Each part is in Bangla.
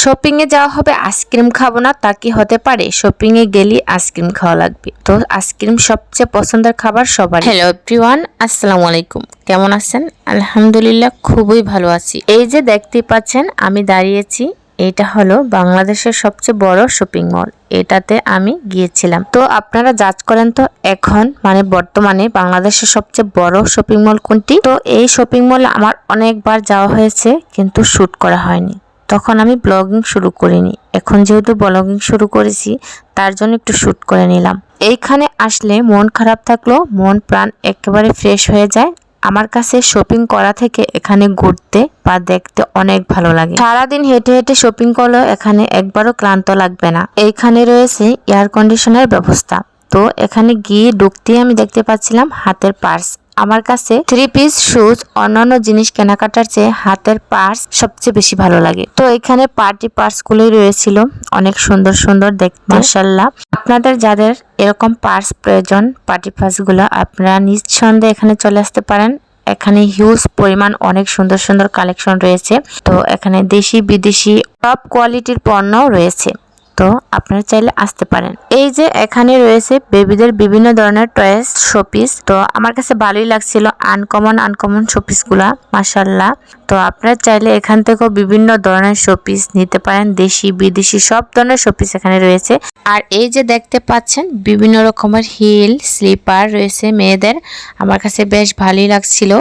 শপিং এ যাওয়া হবে আইসক্রিম খাব না, তা কি হতে পারে? শপিংয়ে এ গেলে আইসক্রিম খাওয়া লাগবে। তো আইসক্রিম সবচেয়ে পছন্দের খাবার সবার হ্যালো এভরিওয়ান আসসালামু আলাইকুম। কেমন আছেন? আলহামদুলিল্লাহ খুবই ভালো আছি। এই যে দেখতে পাচ্ছেন, আমি দাঁড়িয়েছি, এটা হলো বাংলাদেশের সবচেয়ে বড় শপিং মল এটাতে আমি গিয়েছিলাম। তো আপনারা যাচ করেন তো, এখন মানে বর্তমানে বাংলাদেশের সবচেয়ে বড় শপিং মল কোনটি? তো এই শপিং মল আমার অনেকবার যাওয়া হয়েছে, কিন্তু শুট করা হয়নি। তখন আমি ব্লগিং শুরু করিনি। এখন যেহেতু ব্লগিং শুরু করেছি, তার জন্য একটু শ্যুট করে নিলাম। এইখানে আসলে মন খারাপ থাকলেও মন প্রাণ একেবারে ফ্রেশ হয়ে যায়। আমার কাছে শপিং করা থেকে এখানে ঘুরতে বা দেখতে অনেক ভালো লাগে। সারাদিন হেঁটে হেঁটে শপিং করলেও এখানে একবারও ক্লান্ত লাগবে না। এইখানে রয়েছে এয়ার কন্ডিশনের ব্যবস্থা। তো এখানে গিয়ে ঢুকতেই আমি দেখতে পাচ্ছিলাম হাতের পার্স আমার কাছে থ্রি পিস শুজ অন্যান্য জিনিস কেনাকাটার চেয়ে হাতের পার্স সবচেয়ে বেশি ভালো লাগে। তো এখানে পার্টি পার্স গুলোই রয়েছিল, অনেক সুন্দর সুন্দর দেখতে। মাসাল্লাহ আপনাদের যাদের এরকম পার্স প্রয়োজন পার্টি পার্সগুলো, আপনারা নিঃসন্দেহে এখানে চলে আসতে পারেন। এখানে হিউজ পরিমাণ অনেক সুন্দর সুন্দর কালেকশন রয়েছে। তো এখানে দেশি বিদেশি টপ কোয়ালিটির পণ্য রয়েছে। তো আপনারা চাইলে আসতে পারেন। এই যে এখানে রয়েছে বেবিদের বিভিন্ন ধরনের টয়েস শোপিস তো আমার কাছে ভালোই লাগছিল আনকমন আনকমন শোপিসগুলা মাসাল্লাহ তো আপনারা চাইলে এখান থেকেও বিভিন্ন ধরনের শোপিস নিতে পারেন, দেশি, বিদেশি সব ধরনের শোপিস এখানে রয়েছে। আর এই যে দেখতে পাচ্ছেন, বিভিন্ন রকমের হিল স্লিপার রয়েছে মেয়েদের। আমার কাছে বেশ ভালোই লাগছিল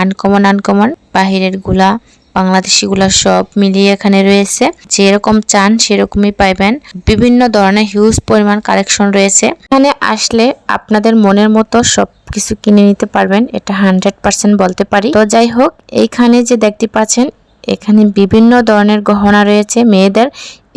আনকমন আনকমন বাহিরেরগুলা বাংলাদেশিগুলো সব মিলিয়ে এখানে রয়েছে। যেরকম চান সেরকমই পাইবেন। বিভিন্ন ধরনের হিউজ পরিমাণ কালেকশন রয়েছে। এখানে আসলে আপনাদের মনের মতো সব কিছু কিনে নিতে পারবেন। এটা হান্ড্রেড পার্সেন্ট বলতে পারি। তো যাই হোক, এইখানে যে দেখতে পাচ্ছেন, এখানে বিভিন্ন ধরনের গহনা রয়েছে মেয়েদের।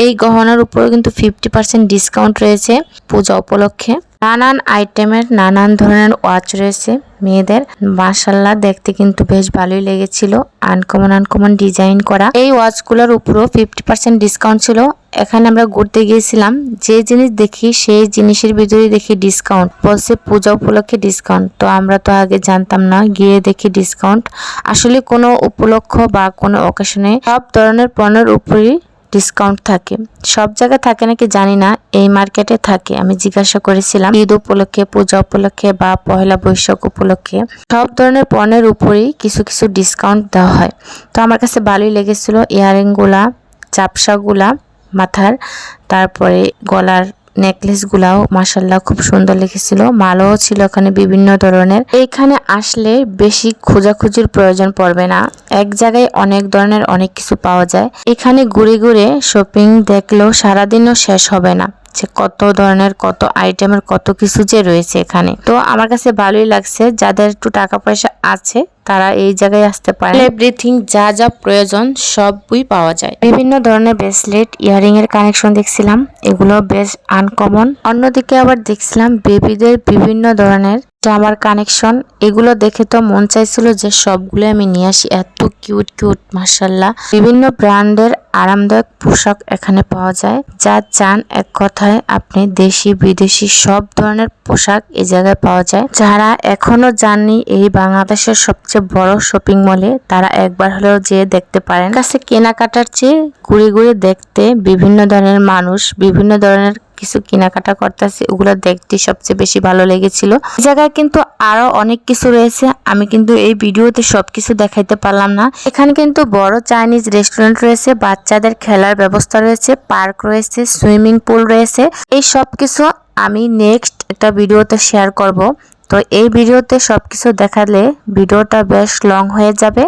এই গহনার উপরে কিন্তু ফিফটি পার্সেন্ট ডিসকাউন্ট রয়েছে। পূজা উপলক্ষে। নানান আইটেমের নানান ধরনের ওয়াচ রয়েছে মেয়েদের। মাসাল্লাহ দেখতে কিন্তু বেশ ভালোই লেগেছিল। আনকমন আনকমন ডিজাইন করা। এই ওয়াচগুলোর উপরও ফিফটি পার্সেন্ট ডিসকাউন্ট ছিল। এখানে আমরা ঘুরতে গিয়েছিলাম। যে জিনিস দেখি, সেই জিনিসের ভিতরে দেখি ডিসকাউন্ট বলছে পূজা উপলক্ষে ডিসকাউন্ট তো আমরা তো আগে জানতাম না, গিয়ে দেখি ডিসকাউন্ট আসলে কোনো উপলক্ষ বা কোনো অকেশনে সব ধরনের পণ্যের উপরই ডিসকাউন্ট থাকে। সব জায়গায় থাকে নাকি জানি না, এই মার্কেটে থাকে। আমি জিজ্ঞাসা করেছিলাম, ঈদ উপলক্ষে, পূজা উপলক্ষে বা পহেলা বৈশাখ উপলক্ষে। সব ধরনের পণ্যের উপরেই কিছু কিছু ডিসকাউন্ট দেওয়া হয়। তো আমার কাছে ভালোই লেগেছিলো ইয়ারিংগুলা চাপসাগুলা মাথার, তারপরে গলার নেকলেস গুলাও মাসাল্লাহ খুব সুন্দর লিখেছিল মালও ছিল ওখানে বিভিন্ন ধরনের। এইখানে আসলে বেশি খোঁজাখুঁজির প্রয়োজন পড়বে না। এক জায়গায় অনেক ধরনের অনেক কিছু পাওয়া যায়। এখানে ঘুরে ঘুরে শপিং দেখলেও সারাদিনও শেষ হবে না। যে কত ধরনের কত আইটেমের কত কিছু যে রয়েছে এখানে। তো আমার কাছে ভালোই লাগছে যাদের একটু টাকা পয়সা আছে তারা এই জায়গায় আসতে পারে এভরিথিং যা যা প্রয়োজন সবই পাওয়া যায়। বিভিন্ন ধরনের ব্রেসলেট ইয়ারিং এর কানেকশন দেখছিলাম এগুলো বেশ আনকমন অন্যদিকে আবার দেখছিলাম বেবিদের বিভিন্ন ধরনের জামার কানেকশন এগুলো দেখে তো মন চাইছিল যে সবগুলো আমি নিয়ে আসি। এত কিউট কিউট মার্শাল্লাহ বিভিন্ন ব্র্যান্ডের আরামদায়ক পোশাক এখানে পাওয়া যায়। যা চান এক কথায় আপনি দেশি, বিদেশি সব ধরনের পোশাক এই জায়গায় পাওয়া যায়। যারা এখনও যাননি এই বাংলাদেশের সবচেয়ে বড় শপিং মলে তারা একবার হলেও যেয়ে দেখতে পারেন। কাছে কেনাকাটার চেয়ে ঘুরে ঘুরে দেখতে বিভিন্ন ধরনের মানুষ, বিভিন্ন ধরনের কিছু কেনাকাটা করতেছি, ওগুলো দেখতে সবচেয়ে বেশি ভালো লেগেছিল। এই জায়গায় কিন্তু আরও অনেক কিছু রয়েছে, আমি কিন্তু এই ভিডিওতে সবকিছু দেখাইতে পারলাম না। এখানে কিন্তু বড় চাইনিজ রেস্টুরেন্ট রয়েছে, বাচ্চাদের খেলার ব্যবস্থা রয়েছে, পার্ক রয়েছে, সুইমিং পুল রয়েছে। এই সব কিছু আমি নেক্সট একটা ভিডিওতে শেয়ার করব। তো এই ভিডিওতে সব কিছু দেখালে ভিডিওটা বেশ লং হয়ে যাবে,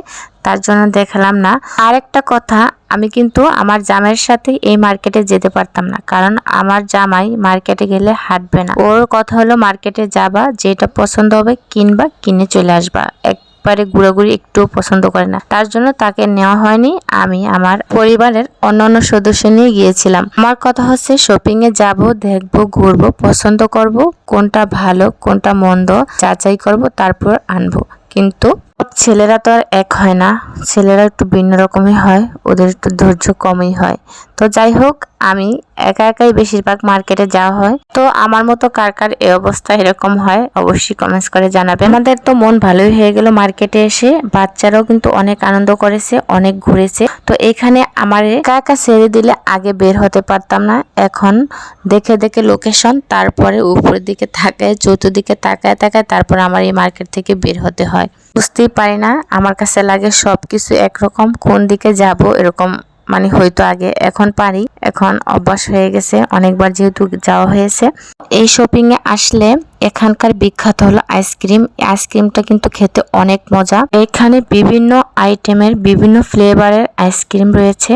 তার জন্য দেখালাম না। আর একটা কথা, আমি কিন্তু আমার জামাইয়ের সাথে এই মার্কেটে যেতে পারতাম না, কারণ আমার জামাই মার্কেটে গেলে হাঁটবে না। ওর কথা হলো মার্কেটে যাবা, যেটা পছন্দ হবে কিনবা, কিনে চলে আসবা। এক একবারে ঘুরাঘুরি একটুও পছন্দ করে না। তার জন্য তাকে নেওয়া হয়নি। আমি আমার পরিবারের অন্যান্য সদস্য নিয়ে গিয়েছিলাম। আমার কথা হচ্ছে শপিং এ যাব, দেখব, ঘুরবো, পছন্দ করব, কোনটা ভালো, কোনটা মন্দ, যাচাই করব, তারপর আনব। কিন্তু ছেলেরা তো আর এক হয় না। ছেলেরা একটু ভিন্ন রকমই হয়, ওদের একটু ধৈর্য কমই হয়। তো যাই হোক, আমি একা একাই বেশিরভাগ মার্কেটে যাওয়া হয়। তো আমার মতো কার কার এই অবস্থা এরকম হয়, অবশ্যই কমেন্টস করে জানাবে আমাদের তো মন ভালোই হয়ে গেল মার্কেটে এসে। বাচ্চারাও কিন্তু অনেক আনন্দ করেছে, অনেক ঘুরেছে। তো এখানে আমার একা ছেড়ে দিলে আগে বের হতে পারতাম না। এখন দেখে দেখে লোকেশন তারপরে উপরের দিকে তাকায়, চতুর্দিকে তাকায় তাকায় তারপর আমার এই মার্কেট থেকে বের হতে হয়। বুঝতেই পারি না। আমার কাছে লাগে সব কিছু একরকম, কোন দিকে যাব এরকম। মানে হয়তো আগে, এখন পারি, এখন অভ্যাস হয়ে গেছে, অনেকবার যেহেতু যাওয়া হয়েছে। এই শপিং এ আসলে এখানকার বিখ্যাত হলো আইসক্রিম আইসক্রিমটা কিন্তু খেতে অনেক মজা। এখানে বিভিন্ন আইটেমের বিভিন্ন ফ্লেভারের আইসক্রিম রয়েছে।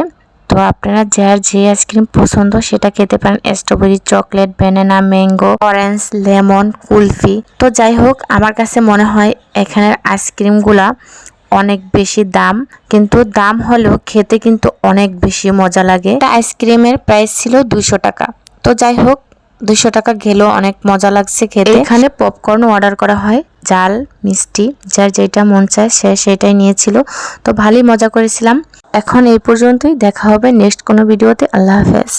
তো আপনারা যার যে আইসক্রিম পছন্দ সেটা খেতে পারেন। Strawberry chocolate banana mango orange lemon kulfi. তো যাই হোক, আমার কাছে মনে হয় এখানের আইসক্রিমগুলা অনেক বেশি দাম। কিন্তু দাম হলেও খেতে কিন্তু অনেক বেশি মজা লাগে। আইসক্রিমের প্রাইস ছিল দুশো টাকা। তো যাই হোক দুশো টাকা গেলেও অনেক মজা লাগছে খেতে। এখানে পপকর্ন অর্ডার করা হয়, জাল, মিষ্টি, যার যেটা মন চায় সে সেটাই নিয়েছিল। তো ভালোই মজা করেছিলাম। এখন এই পর্যন্তই দেখা হবে নেক্সট কোনো ভিডিওতে। আল্লাহ হাফেজ।